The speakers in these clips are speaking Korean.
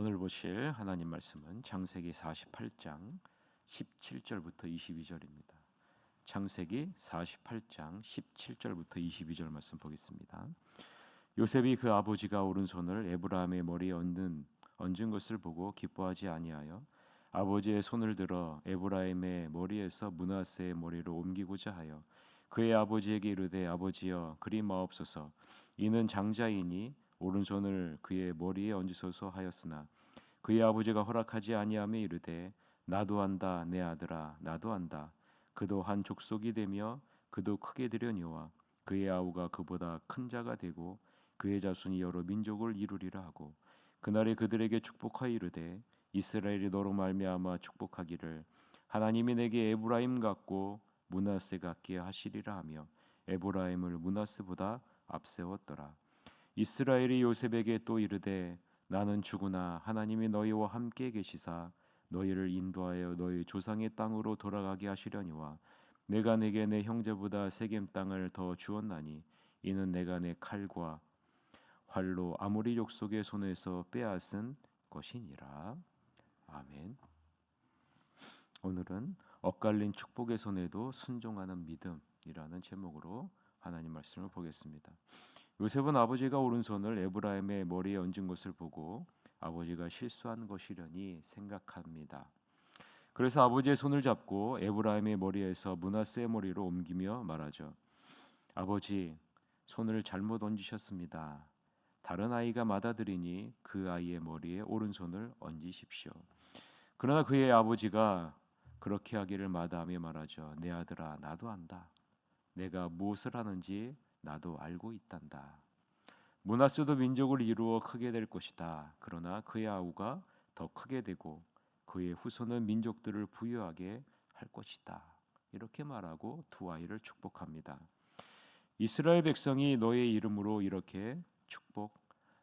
오늘 보실 하나님 말씀은 창세기 48장 17절부터 22절입니다. 창세기 48장 17절부터 22절 말씀 보겠습니다. 요셉이 그 아버지가 오른손을 에브라함의 머리에 얹는 얹은 것을 보고 기뻐하지 아니하여 아버지의 손을 들어 에브라임의 머리에서 문하세의 머리로 옮기고자 하여 그의 아버지에게 이르되 아버지여 그리 마옵소서 이는 장자이니 오른손을 그의 머리에 얹으소서 하였으나 그의 아버지가 허락하지 아니하며 이르되 나도 한다 내 아들아 나도 한다. 그도 한 족속이 되며 그도 크게 되려니와 그의 아우가 그보다 큰 자가 되고 그의 자손이 여러 민족을 이루리라 하고 그날에 그들에게 축복하여 이르되 이스라엘이 너로 말미암아 축복하기를 하나님이 내게 에브라임 같고 문하세 같게 하시리라 하며 에브라임을 문하세보다 앞세웠더라 이스라엘이 요셉에게 또 이르되 나는 죽으나 하나님이 너희와 함께 계시사 너희를 인도하여 너희 조상의 땅으로 돌아가게 하시려니와 내가 내게 내 형제보다 세겜 땅을 더 주었나니 이는 내가 내 칼과 활로 아무리 족속의 손에서 빼앗은 것이니라 아멘. 오늘은 엇갈린 축복의 손에도 순종하는 믿음이라는 제목으로 하나님 말씀을 보겠습니다. 요셉은 아버지가 오른손을 에브라임의 머리에 얹은 것을 보고 아버지가 실수한 것이려니 생각합니다. 그래서 아버지의 손을 잡고 에브라임의 머리에서 문하세의 머리로 옮기며 말하죠. 아버지, 손을 잘못 얹으셨습니다. 다른 아이가 받아들이니 그 아이의 머리에 오른손을 얹으십시오. 그러나 그의 아버지가 그렇게 하기를 마다하며 말하죠. 내 아들아, 나도 안다. 내가 무엇을 하는지 나도 알고 있단다. 문하스도 민족을 이루어 크게 될 것이다. 그러나 그의 아우가 더 크게 되고 그의 후손은 민족들을 부유하게 할 것이다. 이렇게 말하고 두 아이를 축복합니다. 이스라엘 백성이 너의 이름으로 이렇게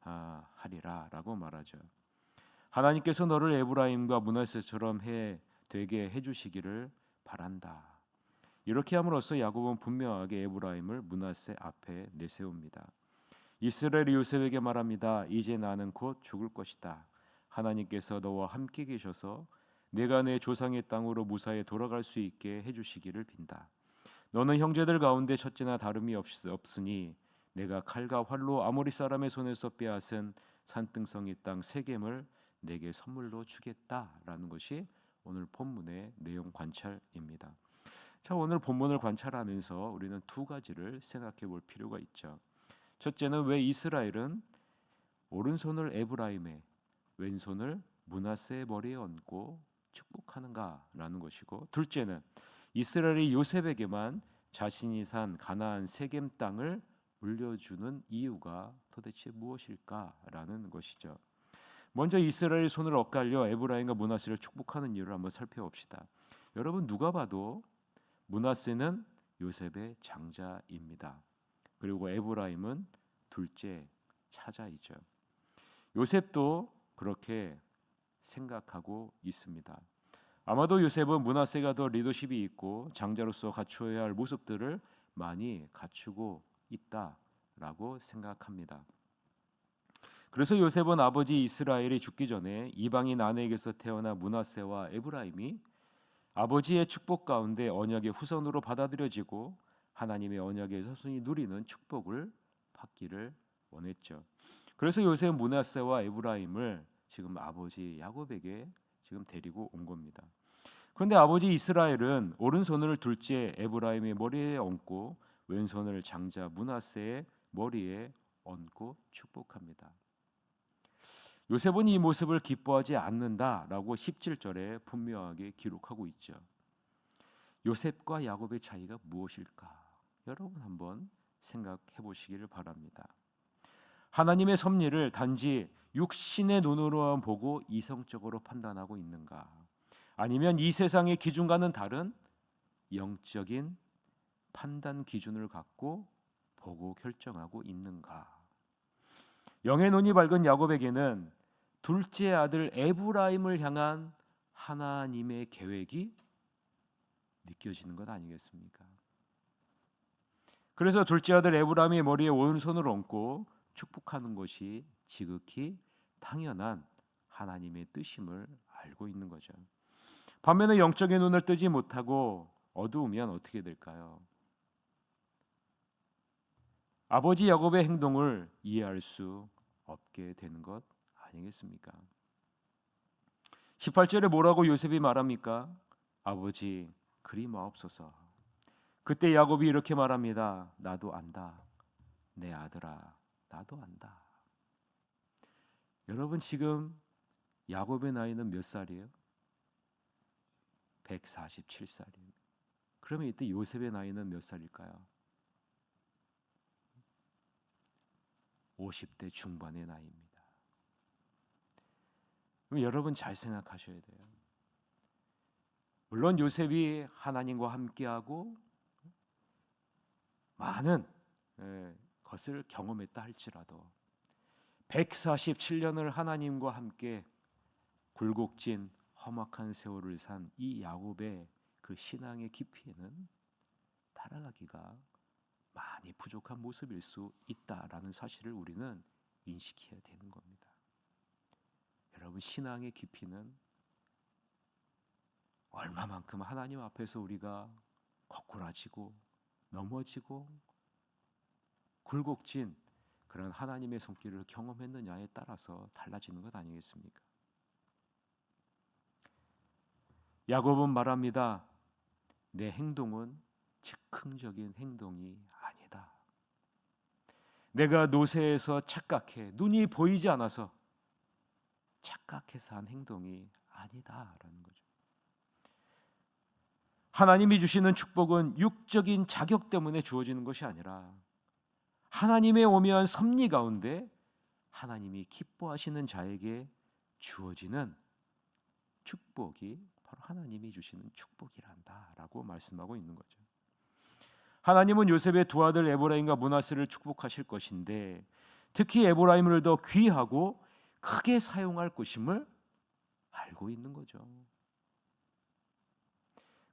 축복하리라라고 말하죠. 하나님께서 너를 에브라임과 문하세처럼 해 되게 해주시기를 바란다. 이렇게 함으로써 야곱은 분명하게 에브라임을 문하세 앞에 내세웁니다. 이스라엘이 요셉에게 말합니다. 이제 나는 곧 죽을 것이다. 하나님께서 너와 함께 계셔서 내가 내 조상의 땅으로 무사히 돌아갈 수 있게 해주시기를 빈다. 너는 형제들 가운데 첫째나 다름이 없, 없으니 내가 칼과 활로 아모리 사람의 손에서 빼앗은 산등성이 땅 세겜을 내게 선물로 주겠다라는 것이 오늘 본문의 내용 관찰입니다. 자, 오늘 본문을 관찰하면서 우리는 두 가지를 생각해 볼 필요가 있죠. 첫째는 왜 이스라엘은 오른손을 에브라임에 왼손을 문하세의 머리에 얹고 축복하는가라는 것이고 둘째는 이스라엘이 요셉에게만 자신이 산 가나안 세겜 땅을 물려주는 이유가 도대체 무엇일까라는 것이죠. 먼저 이스라엘 손을 엇갈려 에브라임과 문하세를 축복하는 이유를 한번 살펴봅시다. 여러분 누가 봐도 문하세는 요셉의 장자입니다. 그리고 에브라임은 둘째 차자이죠. 요셉도 그렇게 생각하고 있습니다. 아마도 요셉은 문하세가 더 리더십이 있고 장자로서 갖추어야 할 모습들을 많이 갖추고 있다라고 생각합니다. 그래서 요셉은 아버지 이스라엘이 죽기 전에 이방인 아내에게서 태어난 문하세와 에브라임이 아버지의 축복 가운데 언약의 후손으로 받아들여지고 하나님의 언약의 서순이 누리는 축복을 받기를 원했죠. 그래서 요셉 문하세와 에브라임을 지금 아버지 야곱에게 지금 데리고 온 겁니다. 그런데 아버지 이스라엘은 오른손을 둘째 에브라임의 머리에 얹고 왼손을 장자 문하세의 머리에 얹고 축복합니다. 요셉은 이 모습을 기뻐하지 않는다라고 17절에 분명하게 기록하고 있죠. 요셉과 야곱의 차이가 무엇일까? 여러분 한번 생각해 보시기를 바랍니다. 하나님의 섭리를 단지 육신의 눈으로만 보고 이성적으로 판단하고 있는가? 아니면 이 세상의 기준과는 다른 영적인 판단 기준을 갖고 보고 결정하고 있는가? 영의 눈이 밝은 야곱에게는 둘째 아들 에브라임을 향한 하나님의 계획이 느껴지는 것 아니겠습니까? 그래서 둘째 아들 에브라임의 머리에 오른손을 얹고 축복하는 것이 지극히 당연한 하나님의 뜻임을 알고 있는 거죠. 반면에 영적인 눈을 뜨지 못하고 어두우면 어떻게 될까요? 아버지 야곱의 행동을 이해할 수 없게 되는 것 아니겠습니까? 18절에 뭐라고 요셉이 말합니까? 아버지 그리 마옵소서. 그때 야곱이 이렇게 말합니다. 나도 안다. 내 아들아, 나도 안다. 여러분 지금 야곱의 나이는 몇 살이에요? 147살이에요. 그러면 이때 요셉의 나이는 몇 살일까요? 50대 중반의 나이입니다. 그럼 여러분 잘 생각하셔야 돼요. 물론 요셉이 하나님과 함께하고 많은 예, 것을 경험했다 할지라도 147년을 하나님과 함께 굴곡진 험악한 세월을 산 이 야곱의 그 신앙의 깊이에는 따라가기가 많이 부족한 모습일 수 있다라는 사실을 우리는 인식해야 되는 겁니다. 여러분 신앙의 깊이는 얼마만큼 하나님 앞에서 우리가 거꾸라지고 넘어지고 굴곡진 그런 하나님의 손길을 경험했느냐에 따라서 달라지는 것 아니겠습니까? 야곱은 말합니다. 내 행동은 즉흥적인 행동이 아니다. 내가 노새에서 착각해 눈이 보이지 않아서 착각해서 한 행동이 아니다라는 거죠. 하나님이 주시는 축복은 육적인 자격 때문에 주어지는 것이 아니라 하나님의 오묘한 섭리 가운데 하나님이 기뻐하시는 자에게 주어지는 축복이 바로 하나님이 주시는 축복이란다라고 말씀하고 있는 거죠. 하나님은 요셉의 두 아들 에브라임과 문하스를 축복하실 것인데 특히 에브라임을 더 귀하고 크게 사용할 것임을 알고 있는 거죠.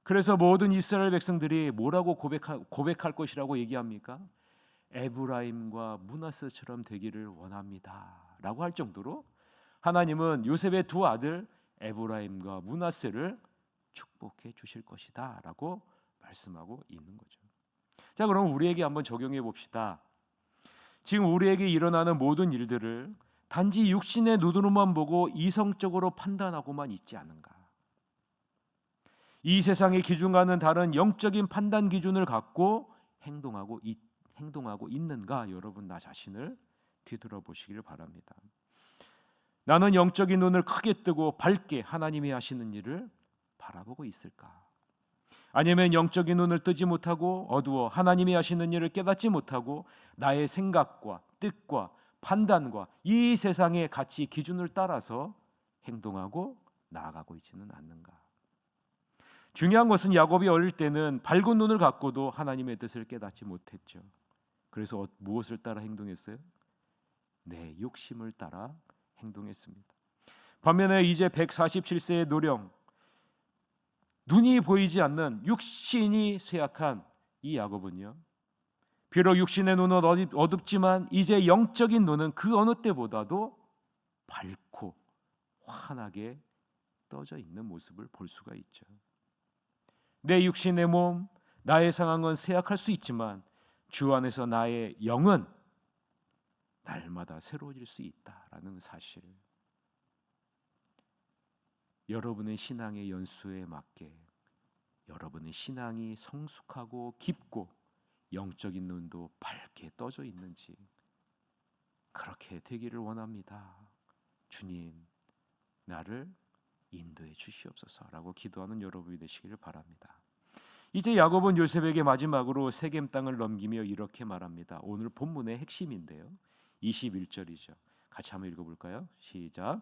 그래서 모든 이스라엘 백성들이 뭐라고 고백할, 고백할 것이라고 얘기합니까? 에브라임과 문하스처럼 되기를 원합니다라고 할 정도로 하나님은 요셉의 두 아들 에브라임과 문하스를 축복해 주실 것이다라고 말씀하고 있는 거죠. 자, 그럼 우리에게 한번 적용해 봅시다. 지금 우리에게 일어나는 모든 일들을 단지 육신의 눈으로만 보고 이성적으로 판단하고만 있지 않은가? 이 세상의 기준과는 다른 영적인 판단 기준을 갖고 행동하고 있, 행동하고 있는가? 여러분 나 자신을 뒤돌아보시기를 바랍니다. 나는 영적인 눈을 크게 뜨고 밝게 하나님이 하시는 일을 바라보고 있을까? 아니면 영적인 눈을 뜨지 못하고 어두워 하나님이 하시는 일을 깨닫지 못하고 나의 생각과 뜻과 판단과 이 세상의 가치 기준을 따라서 행동하고 나아가고 있지는 않는가? 중요한 것은 야곱이 어릴 때는 밝은 눈을 갖고도 하나님의 뜻을 깨닫지 못했죠. 그래서 어, 무엇을 따라 행동했어요? 내 욕심을 따라 행동했습니다. 반면에 이제 147세의 노령 눈이 보이지 않는 육신이 쇠약한 이 야곱은요. 비록 육신의 눈은 어둡지만 이제 영적인 눈은 그 어느 때보다도 밝고 환하게 떠져 있는 모습을 볼 수가 있죠. 내 육신의 몸, 나의 상황은 쇠약할 수 있지만 주 안에서 나의 영은 날마다 새로워질 수 있다라는 사실. 여러분의 신앙의 연수에 맞게 여러분의 신앙이 성숙하고 깊고 영적인 눈도 밝게 떠져 있는지 그렇게 되기를 원합니다. 주님, 나를 인도해 주시옵소서라고 기도하는 여러분이 되시기를 바랍니다. 이제 야곱은 요셉에게 마지막으로 세겜 땅을 넘기며 이렇게 말합니다. 오늘 본문의 핵심인데요. 21절이죠. 같이 한번 읽어 볼까요? 시작.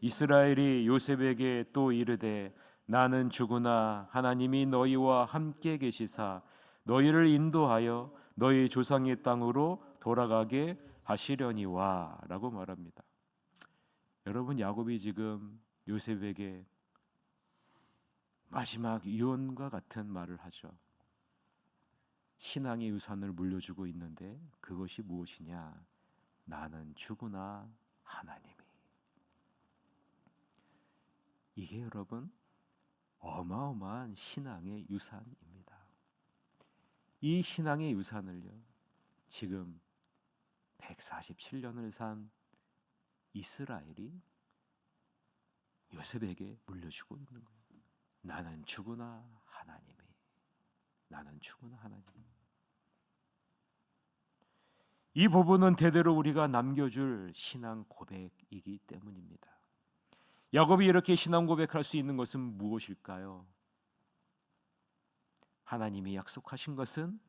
이스라엘이 요셉에게 또 이르되 나는 죽으나 하나님이 너희와 함께 계시사 너희를 인도하여 너희 조상의 땅으로 돌아가게 하시려니와라고 말합니다. 여러분 야곱이 지금 요셉에게 마지막 유언과 같은 말을 하죠. 신앙의 유산을 물려주고 있는데 그것이 무엇이냐? 나는 죽으나 하나님이 이게 여러분 어마어마한 신앙의 유산입니다. 이 신앙의 유산을요. 지금 147년을 산 이스라엘이 요셉에게 물려주고 있는 거예요. 나는 죽으나 하나님이 나는 죽으나 하나님. 이 부분은 대대로 우리가 남겨줄 신앙 고백이기 때문입니다. 야곱이 이렇게 신앙 고백할 수 있는 것은 무엇일까요? 하나님이 약속하신 것은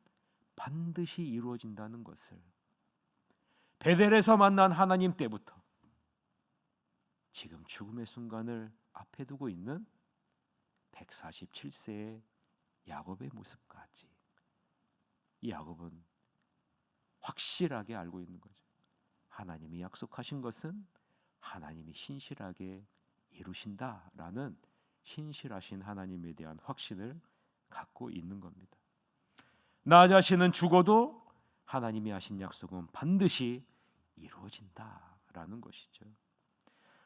반드시 이루어진다는 것을 베델에서 만난 하나님 때부터 지금 죽음의 순간을 앞에 두고 있는 147세의 야곱의 모습까지 이 야곱은 확실하게 알고 있는 거죠. 하나님이 약속하신 것은 하나님이 신실하게 이루신다라는 신실하신 하나님에 대한 확신을 갖고 있는 겁니다. 나 자신은 죽어도 하나님이 하신 약속은 반드시 이루어진다라는 것이죠.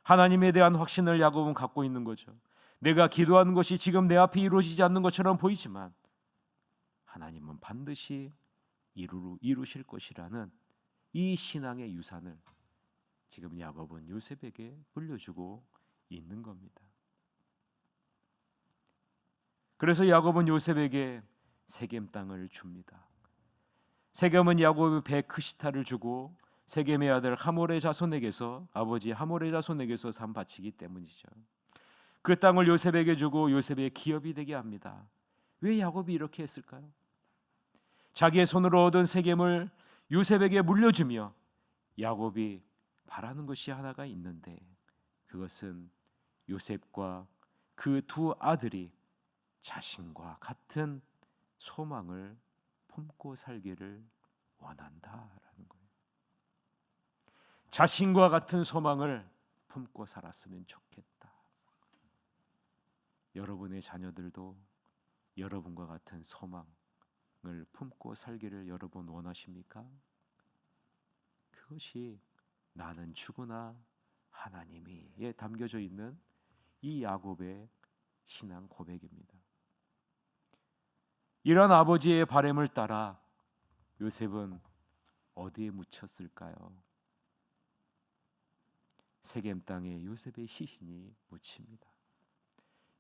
하나님에 대한 확신을 야곱은 갖고 있는 거죠. 내가 기도하는 것이 지금 내 앞에 이루어지지 않는 것처럼 보이지만 하나님은 반드시 이루, 이루실 것이라는 이 신앙의 유산을 지금 야곱은 요셉에게 물려주고 있는 겁니다. 그래서 야곱은 요셉에게 세겜 땅을 줍니다. 세겜은 야곱의 배 크시타를 주고 세겜의 아들 하몰의 자손에게서 아버지 하몰의 자손에게서 산 바치기 때문이죠. 그 땅을 요셉에게 주고 요셉의 기업이 되게 합니다. 왜 야곱이 이렇게 했을까요? 자기의 손으로 얻은 세겜을 요셉에게 물려주며 야곱이 바라는 것이 하나가 있는데 그것은 요셉과 그 두 아들이 자신과 같은 소망을 품고 살기를 원한다라는 거예요. 자신과 같은 소망을 품고 살았으면 좋겠다. 여러분의 자녀들도 여러분과 같은 소망을 품고 살기를 여러분 원하십니까? 그것이 나는 죽으나 하나님이에 담겨져 있는 이 야곱의 신앙 고백입니다. 이런 아버지의 바램을 따라 요셉은 어디에 묻혔을까요? 세겜 땅에 요셉의 시신이 묻힙니다.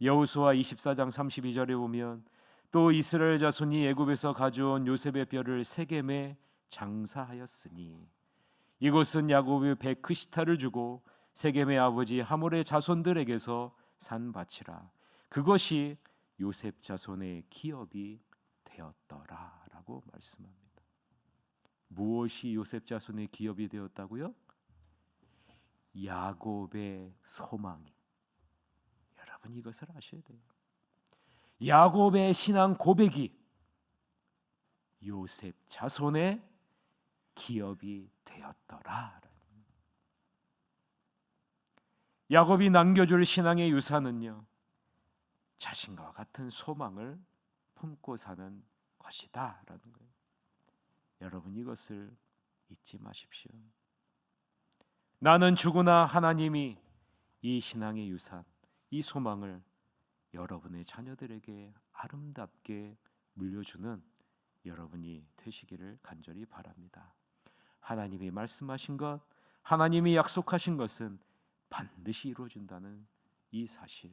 여호수아 24장 32절에 보면 또 이스라엘 자손이 애굽에서 가져온 요셉의 뼈를 세겜에 장사하였으니 이곳은 야곱의 베크시타를 주고 세겜의 아버지 하몰의 자손들에게서 산 밭이라 그것이 요셉 자손의 기업이 되었더라라고 말씀합니다. 무엇이 요셉 자손의 기업이 되었다고요? 야곱의 소망이. 여러분 이것을 아셔야 돼요. 야곱의 신앙 고백이 요셉 자손의 기업이 되었더라. 야곱이 남겨줄 신앙의 유산은요 자신과 같은 소망을 품고 사는 것이다라는 거예요. 여러분 이것을 잊지 마십시오. 나는 죽으나 하나님이 이 신앙의 유산, 이 소망을 여러분의 자녀들에게 아름답게 물려주는 여러분이 되시기를 간절히 바랍니다. 하나님이 말씀하신 것, 하나님이 약속하신 것은 반드시 이루어진다는 이 사실.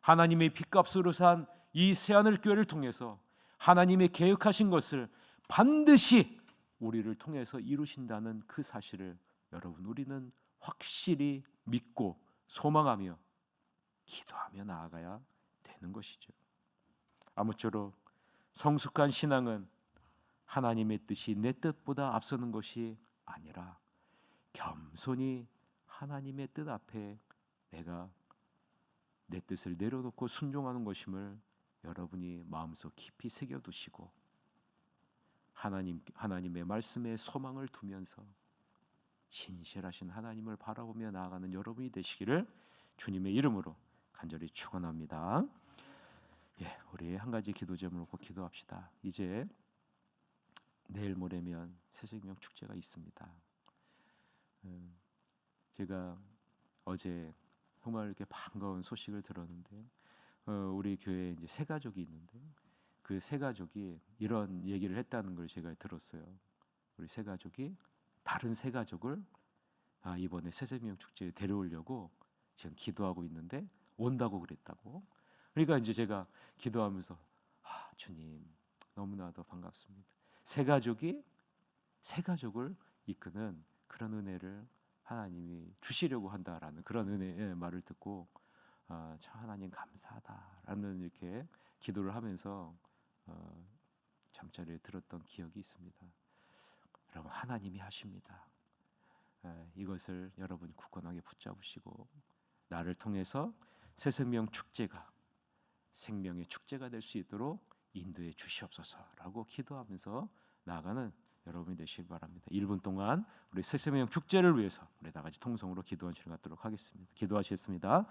하나님의 핏값으로 산 이 새하늘 교회를 통해서 하나님의 계획하신 것을 반드시 우리를 통해서 이루신다는 그 사실을 여러분 우리는 확실히 믿고 소망하며 기도하며 나아가야 되는 것이죠. 아무쪼록 성숙한 신앙은 하나님의 뜻이 내 뜻보다 앞서는 것이 아니라 겸손히 하나님의 뜻 앞에 내가 내 뜻을 내려놓고 순종하는 것임을 여러분이 마음속 깊이 새겨두시고 하나님 하나님의 말씀에 소망을 두면서 신실하신 하나님을 바라보며 나아가는 여러분이 되시기를 주님의 이름으로 간절히 축원합니다. 예, 우리 한 가지 기도 놓고 기도합시다. 이제 내일 모레면 새생명 축제가 있습니다. 음, 제가 어제 정말 이렇게 반가운 소식을 들었는데 어, 우리 교회에 이제 세 가족이 있는데 그 세 가족이 이런 얘기를 했다는 걸 제가 들었어요. 우리 세 가족이 다른 세 가족을 아, 이번에 새세명 축제에 데려오려고 지금 기도하고 있는데 온다고 그랬다고. 그러니까 이제 제가 기도하면서 아, 주님 너무나도 반갑습니다. 세 가족이 세 가족을 이끄는 그런 은혜를 하나님이 주시려고 한다라는 그런 은혜의 말을 듣고 아, 참 하나님 감사하다라는 이렇게 기도를 하면서 어, 잠자리에 들었던 기억이 있습니다. 여러분 하나님이 하십니다. 에, 이것을 여러분 굳건하게 붙잡으시고 나를 통해서 새 생명 축제가 생명의 축제가 될 수 있도록 인도해 주시옵소서라고 기도하면서 나아가는 여러분이 되시길 바랍니다. 1분 동안 우리 새 생명 축제를 위해서 우리 다 같이 통성으로 기도하시는 갖도록 하겠습니다. 기도하시겠습니다.